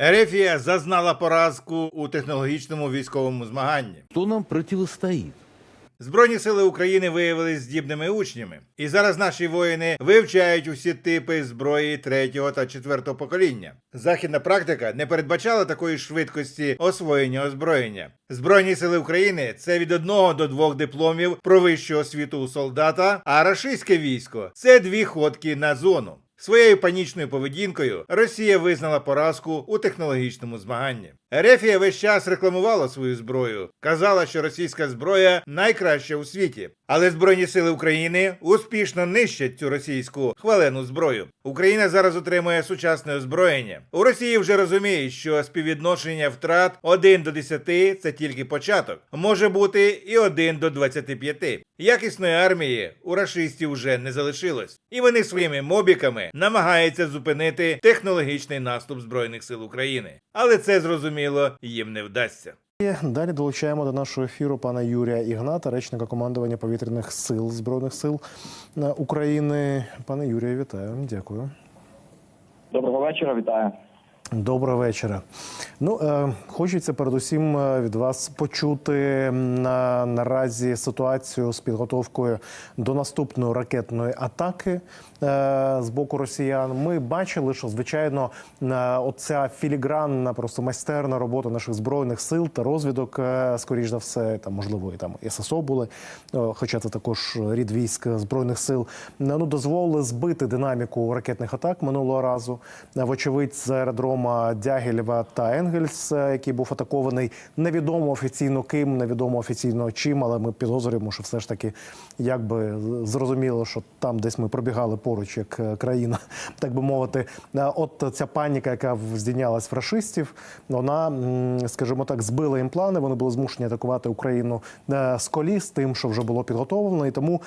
Ерефія зазнала поразку у технологічному військовому змаганні. Кто нам противостоит? Збройні сили України виявилися здібними учнями, і зараз наші воїни вивчають усі типи зброї третього та четвертого покоління. Західна практика не передбачала такої швидкості освоєння озброєння. Збройні сили України це від одного до двох дипломів про вищу освіту у солдата, а рашистське військо це дві ходки на зону. Своєю панічною поведінкою Росія визнала поразку у технологічному змаганні. Ерефія весь час рекламувала свою зброю, казала, що російська зброя найкраща у світі. Але Збройні сили України успішно нищать цю російську хвалену зброю. Україна зараз отримує сучасне озброєння. У Росії вже розуміють, що співвідношення втрат 1 до 10 – це тільки початок. Може бути і 1 до 25. Якісної армії у рашистів вже не залишилось, і вони своїми мобіками намагаються зупинити технологічний наступ збройних сил України. Але це зрозуміло їм не вдасться. І Далі долучаємо до нашого ефіру пана Юрія Ігната, речника командування повітряних сил збройних сил е, України. Пане Юрію, вітаю. Дякую. Доброго вечора, вітаю. Доброго вечора. Ну е, хочеться передусім е, від вас почути на наразі ситуацію з підготовкою до наступної ракетної атаки е, з боку росіян. Ми бачили, що звичайно е, оця філігранна, просто майстерна робота наших збройних сил та розвідок, е, скоріш за все, там можливо і там ССО були, е, хоча це також рід військ збройних сил. е, Ну дозволили збити динаміку ракетних атак минулого разу. Е, Вочевидь, з аеродрома Дягілєва та Енгельс, е, який був атакований, невідомо офіційно ким, невідомо офіційно чим, але ми підозрюємо, що все ж таки якби зрозуміло, що там десь ми пробігали поруч як е, країна, так би мовити. Е, От ця паніка, яка здійнялась в вона, скажімо так, збила їм плани. Вони були змушені атакувати Україну з коліс, тим, що вже було підготовлено, і тому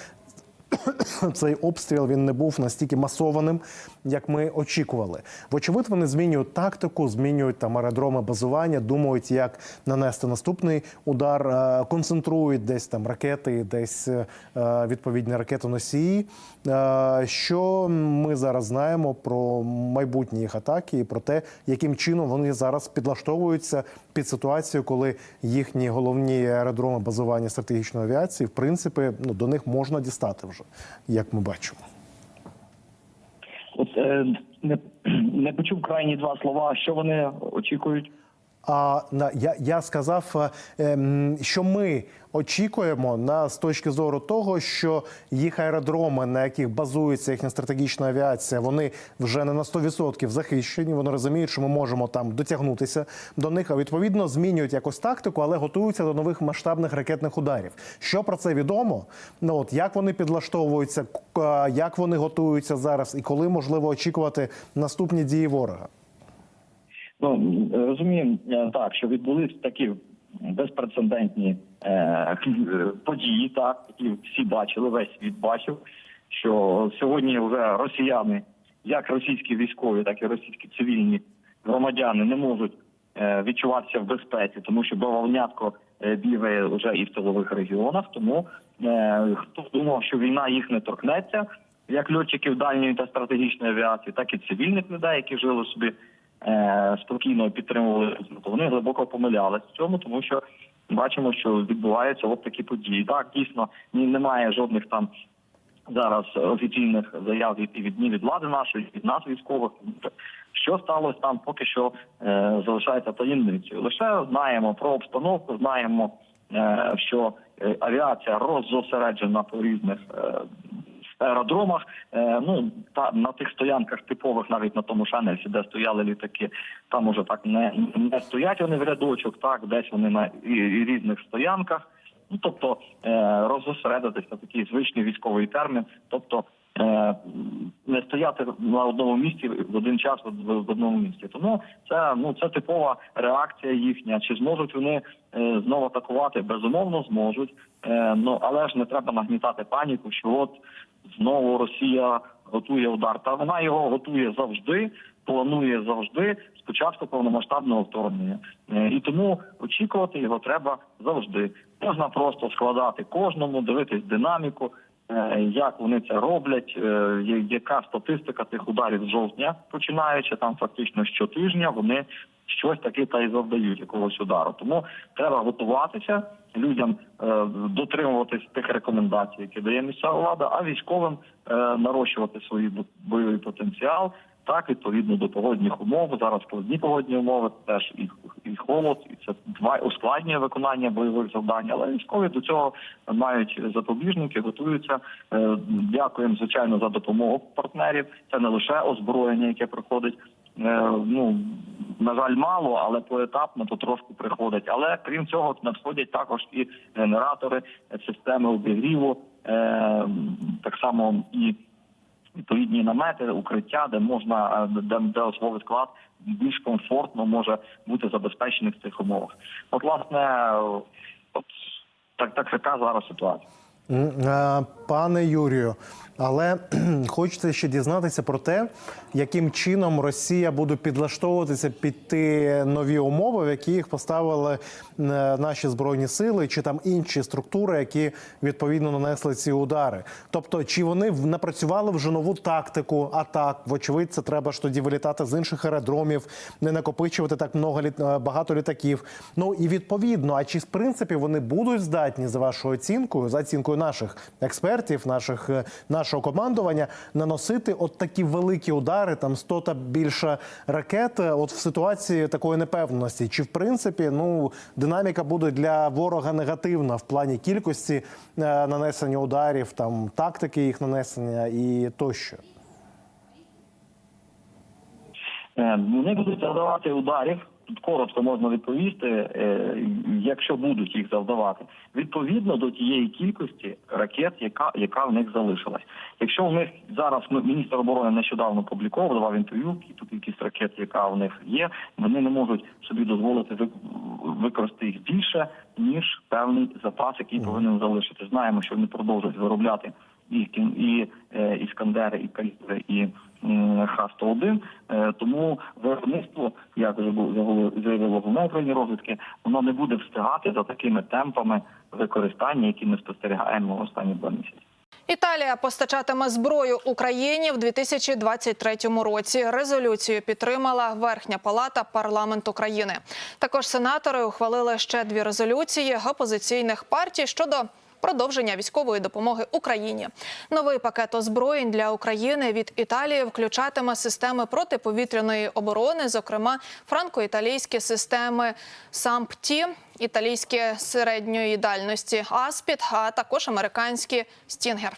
цей обстріл він не був настільки масованим, як ми очікували. Вочевидь, вони змінюють тактику, змінюють там аеродроми базування, думають, як нанести наступний удар, е, концентрують десь там ракети, десь е, відповідні ракетоносії. Е, Що ми зараз знаємо про майбутні їх атаки і про те, яким чином вони зараз підлаштовуються під ситуацію, коли їхні головні аеродроми базування стратегічної авіації, в принципі, ну до них можна дістати вже, як ми бачимо. Е, не, не почув крайні два слова. Що вони очікують? А я, я сказав, е, ем, що ми очікуємо на з точки зору того, що їх аеродроми, на яких базується їхня стратегічна авіація, вони вже не на 100% захищені. Вони розуміють, що ми можемо там дотягнутися до них. А відповідно змінюють якось тактику, але готуються до нових масштабних ракетних ударів. Що про це відомо? Ну от як вони підлаштовуються, як вони готуються зараз, і коли можливо очікувати наступні дії ворога? Ну розуміємо е, так, що відбулись такі безпрецедентні е, події, так які всі бачили, весь світ бачив. Що сьогодні вже росіяни, як російські військові, так і російські цивільні громадяни не можуть е, відчуватися в безпеці, тому що бавовнятко е, бігає вже і в тилових регіонах. Тому е, хто думав, що війна їх не торкнеться, як льотчиків дальньої та стратегічної авіації, так і цивільних людей, які жили собі спокійно підтримували, то вони глибоко помилялись в цьому, тому що бачимо, що відбуваються от такі події. Так, дійсно, немає жодних там зараз офіційних заяв і від ні від влади нашої, від нас військових. Що сталося там, поки що е, залишається таємницею. Лише знаємо про обстановку, знаємо, е, що е, авіація роззосереджена по різних е, аеродромах. Е, ну та на тих стоянках типових, навіть на тому Шанельсі, де стояли літаки, там уже так не, не стоять вони в рядочок, так десь вони на і, і різних стоянках. Ну тобто е, роззосередитись на такий звичний військовий термін, тобто е, не стояти на одному місці в один час в одному місці. Тому це ну це типова реакція їхня. Чи зможуть вони е, знову атакувати? Безумовно, зможуть. Е, ну але ж не треба нагнітати паніку, що от знову Росія готує удар. Та вона його готує завжди, планує завжди з початку повномасштабного вторгнення. Е, І тому очікувати його треба завжди. Можна просто складати кожному, дивитись динаміку, як вони це роблять, е, яка статистика тих ударів з жовтня, починаючи там фактично щотижня, вони щось таке та й завдають якогось удару. Тому треба готуватися людям е, дотримуватись тих рекомендацій, які дає місцева влада, а військовим е, нарощувати свій бо- бойовий потенціал. Так, відповідно до погодних умов. Зараз складні погодні умови, теж і, і холод, і це два ускладнює виконання бойових завдань. Але військові до цього мають запобіжники, готуються. Е, Дякуємо, звичайно, за допомогу партнерів. Це не лише озброєння, яке приходить. Е, Ну на жаль, мало, але поетапно то трошки приходить. Але крім цього, надходять також і генератори, системи обігріву, е, так само і відповідні намети, укриття, де можна е, де, де особовий склад більш комфортно може бути забезпечений в цих умовах. От власне, е, от так, так така зараз ситуація. Е, Пане Юрію, але хочеться ще дізнатися про те, яким чином Росія буде підлаштовуватися під ті нові умови, в які їх поставили е, наші збройні сили, чи там інші структури, які відповідно нанесли ці удари. Тобто, чи вони напрацювали вже нову тактику атак? Вочевидь, це треба ж тоді вилітати з інших аеродромів, не накопичувати так много літ- е, багато літаків. Ну і відповідно, а чи в принципі вони будуть здатні за вашою оцінкою, за оцінкою наших експертів, наших е, нашого командування, наносити от такі великі удари, там 100 та більше ракет, е, от в ситуації такої непевності? Чи в принципі ну динаміка буде для ворога негативна в плані кількості е, нанесення ударів, там тактики їх нанесення і тощо? Вони будуть завдавати ударів. Тут коротко можна відповісти, е, якщо будуть їх завдавати, відповідно до тієї кількості ракет, яка яка в них залишилась. Якщо в них зараз ми- міністр оборони нещодавно публіковував, давав інтерв'ю, ту кількість ракет, яка в них є, вони не можуть собі дозволити ви- використати їх більше ніж певний запас, який повинен залишити. Знаємо, що вони продовжують виробляти і і е, іскандери, і калібри, і Х-101. Е, тому виробництво, як вже заявило головне управління розвідки, воно не буде встигати за такими темпами використання, які ми спостерігаємо останні два місяці. Італія постачатиме зброю Україні в 2023 році. Резолюцію підтримала Верхня Палата парламенту країни. Також сенатори ухвалили ще дві резолюції опозиційних партій щодо. Продовження військової допомоги Україні новий пакет озброєнь для України від Італії включатиме системи протиповітряної оборони, зокрема франко-італійські системи САМПТІ, італійські середньої дальності Аспід, а також американські Стінгер.